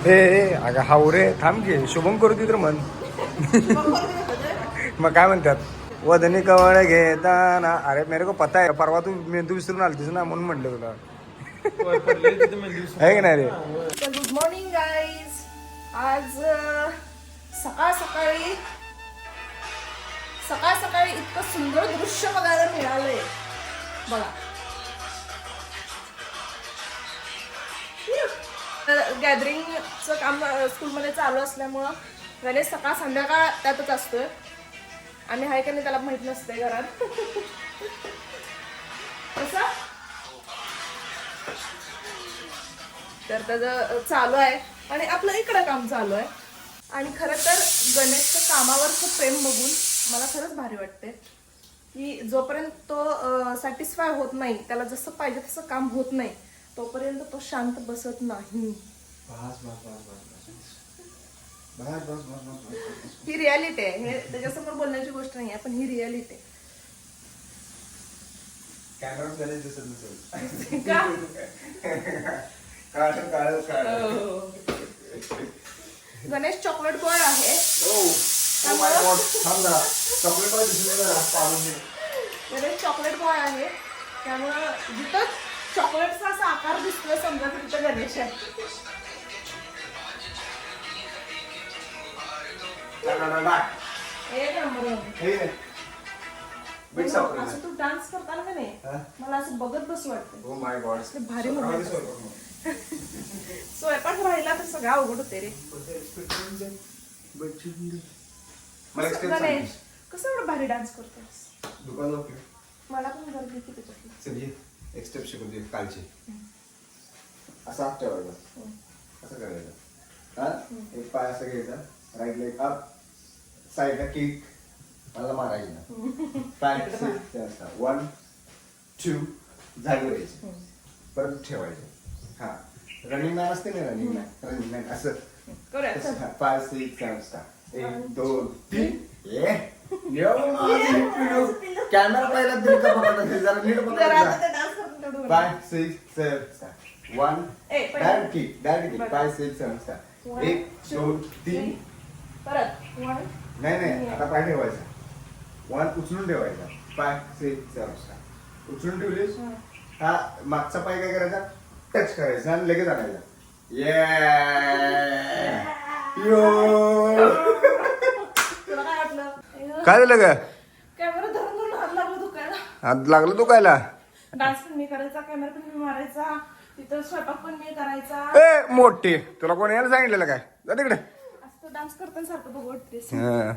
ए, अगं हाव रे थांब घे शुभम करू दे तर म्हण मग काय म्हणतात वदनी कवळ घेताना अरे मेरे को पता है परवा तू मेंदू विसरून आलतीस ना म्हणून म्हणलं तुला आहे की नाही रे गुड मॉर्निंग गाईज आज सकाळ सकाळी सकाळ सकाळी इतकं सुंदर दृश्य बघायला मिळालंय बघा गॅदरिंगचं काम स्कूलमध्ये चालू असल्यामुळं गणेश सकाळ संध्याकाळ त्यातच असतोय. आम्ही हाय का नाही त्याला माहीत नसतंय घरात. कसं तर त्याचं चालू आहे. आणि आपलं इकडं काम चालू आहे. आणि खरं तर गणेशचं कामावरचं प्रेम बघून मला खरंच भारी वाटते की जोपर्यंत तो सॅटिस्फाय होत नाही त्याला जसं पाहिजे तसं काम होत नाही तोपर्यंत तो शांत बसत नाही. ही रियालिटी आहे. हे त्याच्यासमोर बोलण्याची गोष्ट नाही आहे पण ही रियालिटी आहे. का? गणेश चॉकलेट बॉय आहे. गणेश चॉकलेट बॉय आहे. त्यामुळं जिथं चॉकलेटचा असा आकार दिसतोय समजा तिथं गणेश. आहे एक नंबर असं तू डान्स करताना का नाही? मला असं बघत बसू वाटतं भारी moment. स्वयंपाक राहिला तर सगळं अवघड होते रे. गणेश कसं एवढं भारी डान्स करतोस मला पण गर्दी की त्याच्यातली. एक स्टेप शिकून दे कालची. असा हात ठेवायचा. असं करायचं. हा? एक पाय असं घ्यायचा. राईट लेग अप साईडला किक मला मारायचं पाय वन टू जागेवर यायचं. परत ठेवायचं. हा. रनिंग मॅन असते ना रनिंग मॅन रनिंग मॅन असं. पाच सिक्स सेवन स्टार एक दोन तीन. ये. कॅमेरा पहिला दिल का जरा नीट तेवढं बघ. Five, six, seven, start. One. ए, पहिलं. Direct kick, direct kick. बरं. Five, six, seven, start. One, एक two, दोन three. तीन परत. वन नाही नाही. आता पाय ठेवायचा. वन उचलून ठेवायचा. पाय सिक्स सेवन स्टार उचलून ठेवलीस? हा. मागचा पाय काय करायचा? टच करायचा आणि लगेच आणायचा. ये यो तुला काय वाटलं? काय झालं ग? कॅमेरा धरून धरून हात लागला दुखायला. हात लागलं तू कायला डान्स पण मी करायचा कॅमेरा पण मी मारायचा तिथं स्वयंपाक पण मी करायचा. ए मोठी तुला कोणी यायला सांगितलेलं काय? जा तिकडे. असं तो डान्स करताना सारखं बघ वाटतेस हा.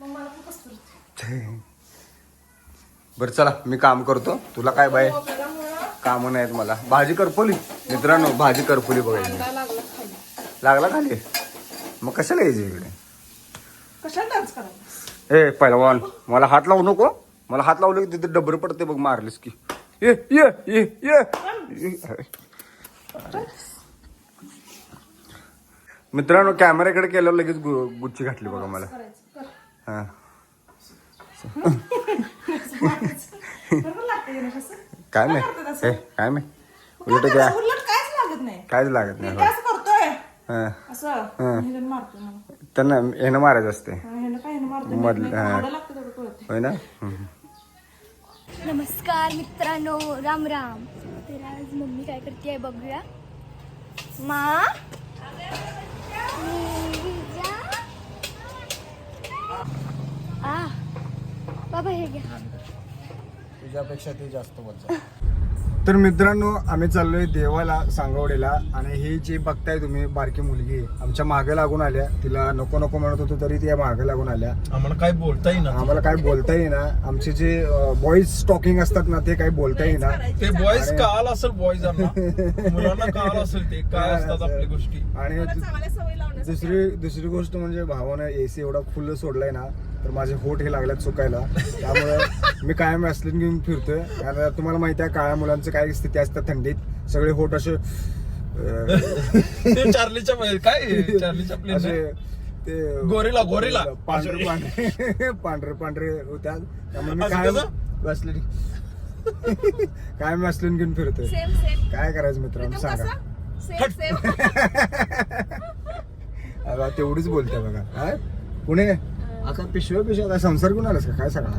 मग मला पण कसं बरं चला मी काम करतो. तुला काय बाय? त्याच्यामुळं कामं नाहीत मला. भाजी करपोली? मित्रांनो भाजी करपोली बघायची कांदा लागला खाली. लागला खाली? मग कशाला यायची इकडे? कशाला डान्स करायला? ए पहिलवान मला हात लावू नको. मला हात लावलं की तिथे डबर पडते बघ मारलीस की. ये ये ये ये मित्रांनो कॅमेऱ्याकडे केल्यावर लगेच गु- गुच्ची घातली बघा मला. हा. काय नाही काय नाही उलट काय? उलट काहीच लागत नाही. काहीच लागत मी नाही काय असं करतोय. हा. असं ह्यानं मारतो मला त्यांना ह्यानं मारायचं असते ह्यानं काय ह्यानं मारतो मधलं- नाही, हा. केवढं लागतं तेवढं कळते होय ना? हम्म. नमस्कार मित्रांनो राम राम. तर आज मम्मी काय करते आहे बघूया. मा? आ बाबा हे घ्या. तुझ्यापेक्षा ते जास्त बोलतो तर मित्रांनो आम्ही चाललोय देवाला सांगवडेला आणि ही जी बघताय तुम्ही बारकी मुलगी आमच्या मागे लागून आल्या. तिला नको नको म्हणत होतो तरी ती मागे लागून आल्या. आम्हाला काय बोलता येईना आम्हाला काय बोलता येईना आमचे जे बॉईज स्टॉकिंग असतात ना ते काही बोलता येईना ते बॉईज काल असेल मुलांना काल असेल ते. काय असतात आपल्या गोष्टी? आणि दुसरी दुसरी गोष्ट म्हणजे भावानं एसी एवढा फुल सोडलाय ना तर माझे होठ हे लागल्यात चुकायला त्यामुळे मी कायम वॅसलिन घेऊन फिरतोय. कारण तुम्हाला माहिती आहे काळ्या मुलांचं काय स्थिती असतात थंडीत? सगळे होठ असे ते चार्लीच्या मध्ये- काय? चार्लीच्या असे प्लेन ते गोरिला, गोरिला. पांढरे पांढरे पांढरे पांढरे होत्या त्यामुळे मी असं कायम? वॅसलिन कायम वॅसलिन घेऊन फिरतोय. सेम सेम काय करायचं मित्रांनो सांगा. सेम सेम तेवढीच बोलते बघा. काय पुणे? आता पिशव्या पिशव्या काय संसार घेऊन आलास का? काय सगळा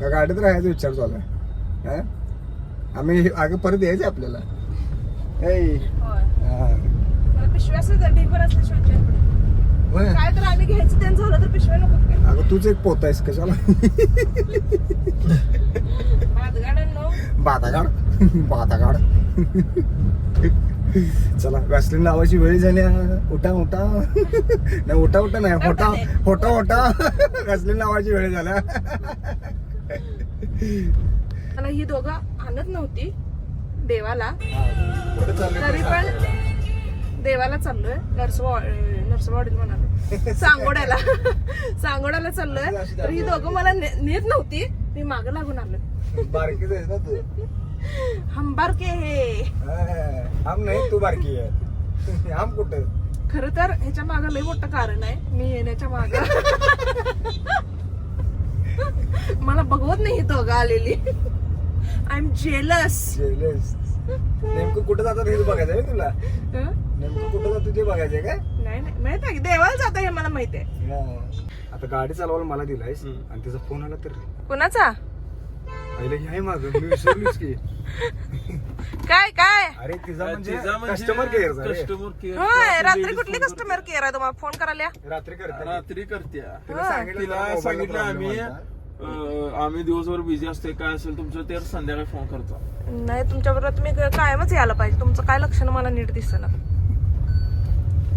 का गाडीत राहायचा विचार चालू आहे. हा? आम्ही अगं परत यायचं आपल्याला. हा. अगं तूच एक पोत आहेस कशाला? बातागाड बातागाड चला वॅसलिन लावायची वेळ झाली. उठा उठा. नाही उठा उठा नाही होटा होटा होटा. वॅसलिन लावायची वेळ झाल्या मला ही दोघं आणत नव्हती देवाला. तरी पण. देवाला चाललोय. नरसोबा नरसोबावाडीत म्हणाले. सांगोड्याला. सांगोड्याला चाललोय. तर ही दोघं मला नेत नव्हती. मी मागं लागून आलो ना तू. हंबार के हे. हम नाही तू बारकी आहे. हम कुठं? खर तर ह्याच्या मागं लय मोठं कारण आहे. मी येण्याच्या माग. मला बघवत नाही दोघं आलेली. आय एम जेलस जेलस नेमकं कुठं जातात हे बघायचं आहे तुला? नेमकं कुठं जातो ते बघायचंय काय? नाही नाही माहीत आहे देवाला जातं हे मला माहिती आहे. आता गाडी चालवायला मला दिलायस. आणि तिचा फोन आला तर. कुणाचा? आईला घ्याय माग. मी विसरलोच की. काय काय? अरे तिचा म्हणजे कस्टमर केअर कस्टमर केअर होय रात्री कुठली कस्टमर केअर आहे तुम्हाला? फोन करायला. रात्री करते. रात्री करते. तिला सांगितलं तिला आम्ही. अं, आम्ही दिवसभर बिझी असतोय काय असेल तुमचं ते संध्याकाळी फोन करतो. नाही तुमच्या बरोबर तुम्ही कायमच यायला पाहिजे. तुमचं काय लक्षण मला नीट दिसतं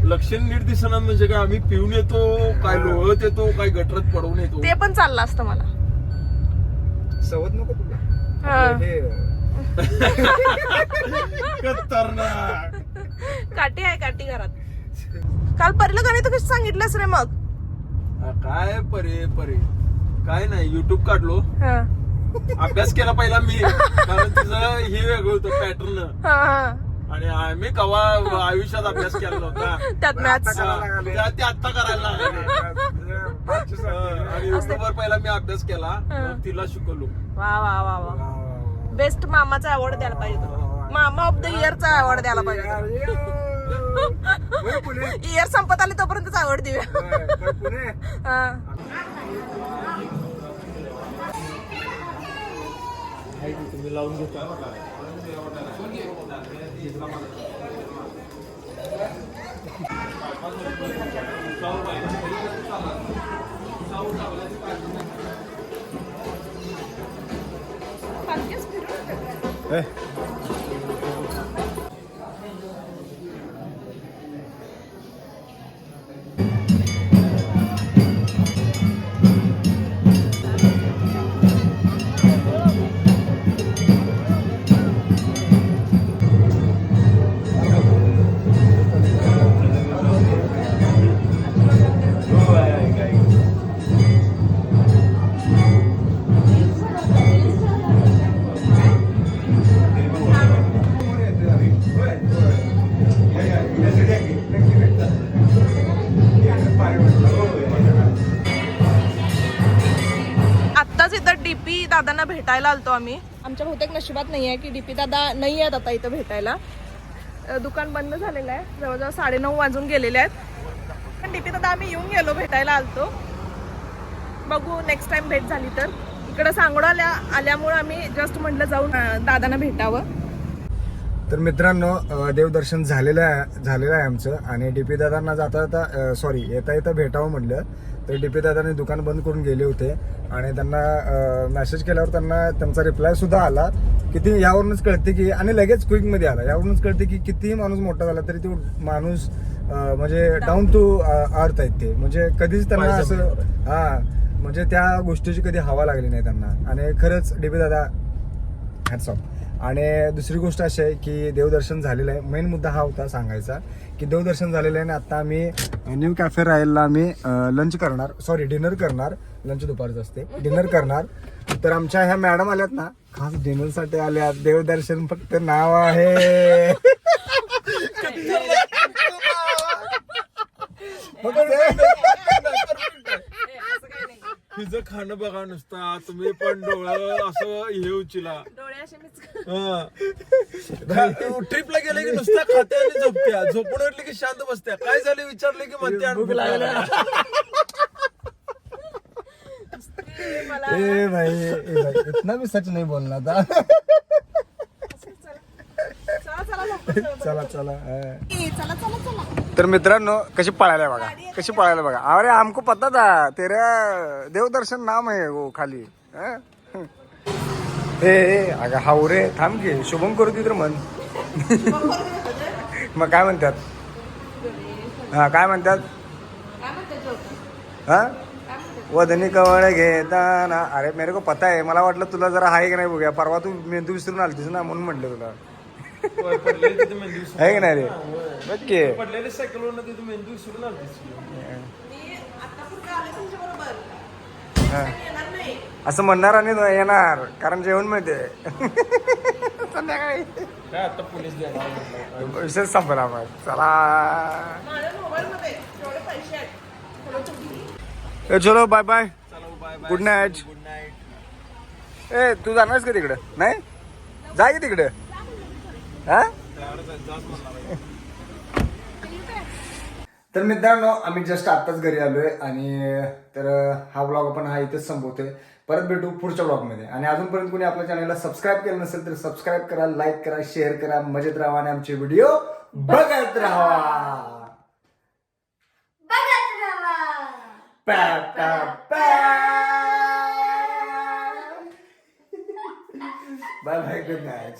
लक्षण नीट दिसणार म्हणजे काय आम्ही पिऊन येतो काय लोळत येतो काय गटरत पडवून येतो. ते पण चाललं असतं मला. सवत नको तुला. आपलं खतरनाक. काठी आहे काठी घरात. काल परीला गणित कशी सांगितलंस रे मग? काय परे परे. काय नाही युट्यूब काढलो. हा. अभ्यास केला पहिला मी कारण तिचं हे वेगळं होतं पॅटर्न. आणि आम्ही कवा आयुष्यात अभ्यास केला नव्हता त्यात मॅथ्स आता करायला लागले. त्या- ते आत्ता करायला लागले तुझं पाचशे हा, युट्यूबवर पहिला मी अभ्यास केला. मग तिला शिकवलो. वा वा वा वा. बेस्ट मामाचा अवॉर्ड द्यायला पाहिजे तुला मामा ऑफ द इयरचा अवॉर्ड द्यायला पाहिजे इयर संपत आली तोपर्यंत अवॉर्ड देऊया. हा. ए, दादांना भेटायला आलतो आम्ही. आमच्या बहुतेक नशिबात नाही आहे की डीपी दादा नाही आहेत आता इथं भेटायला. दुकान बंद झालेलं आहे. जवळजवळ साडेनऊ वाजून गेलेले आहेत. पण डीपी दादा आम्ही येऊन गेलो भेटायला आलतो. बघू नेक्स्ट टाइम भेट झाली तर. इकडं सांगोडाला आल्यामुळे आम्ही जस्ट म्हटलं जाऊन दादांना भेटावं. तर मित्रांनो देवदर्शन झालेलं आहे झालेलं आहे आमचं. आणि डीपी दादांना जाता जाता सॉरी येता येता भेटावं म्हटलं तर डीपी दादांनी दुकान बंद करून गेले होते आणि त्यांना मेसेज केल्यावर त्यांना त्यांचा रिप्लाय सुद्धा आला. किती यावरूनच कळते की आणि लगेच क्विकमध्ये आला. यावरूनच कळते की कितीही माणूस मोठा झाला तरी तो माणूस म्हणजे डाऊन टू अर्थ आहेत ते. म्हणजे कधीच त्यांना असं. हा म्हणजे त्या गोष्टीची कधी हवा लागली नाही त्यांना. आणि खरंच डीपी दादा हॅट्स ऑफ आणि दुसरी गोष्ट अशी आहे की देवदर्शन झालेलं आहे. मेन मुद्दा हा होता सांगायचा की देवदर्शन झालेलं आहे आणि आता आम्ही न्यू कॅफे रायलला आम्ही लंच करणार. सॉरी डिनर करणार. लंच दुपारचं असते. डिनर करणार. तर आमच्या ह्या मॅडम आल्यात ना खास डिनरसाठी आल्यात. देवदर्शन फक्त नाव आहे. तिचं खाणं बघा नुसता तुम्ही पण डोळं असं हे उचिला. डोळे असे मीच हा. ट्रिपला गेले की नुसत्या खात्या आणि झोपत्या. झोपून उठली की शांत बसत्या. काय झाले विचारले की म्हणते "आणि भूक लागल्या." ते मला ए भाई ए भाई इतना भी सच नहीं बोलना था. चला चला हा. तर मित्रांनो कशी पळायला बघा कशी पळायला बघा. अरे हमको पता था तेरा देवदर्शन नाम है वो खाली हा? ए ए, अगं हाव रे थांब की शुभम करू तिथं म्हण. मग काय म्हणतात? हा काय म्हणतात? काय म्हणते जोक? हा? काय म्हणते? वदनी कवळ घेताना. अरे मेरे को पता आहे मला वाटलं तुला जरा आहे की नाही बघूया. परवा तू मेंदू विसरून आलतीस ना म्हणून म्हटलं तुला. आहे की नाही रे? पडलेली तिथे मेंदू विसरून आले हा. असं म्हणणार आणि येणार कारण जेवण मिळते संध्याकाळी. विषय संपला मग. चला. चलो बाय बाय चला bye bye good night good night ए तू जाणारस का तिकडं? नाही? जा की तिकडं. हा? तर मित्रांनो आम्ही जस्ट आत्ताच घरी आलोय आणि तर हा ब्लॉग आपण हा इथेच संपवतोय. परत भेटू पुढच्या ब्लॉगमध्ये आणि अजूनपर्यंत कोणी आपल्या चॅनलला सबस्क्राईब केलं नसेल तर सबस्क्राईब करा लाईक करा शेअर करा मजेत राहा आणि आमचे व्हिडिओ बघत राहा. Bye bye good night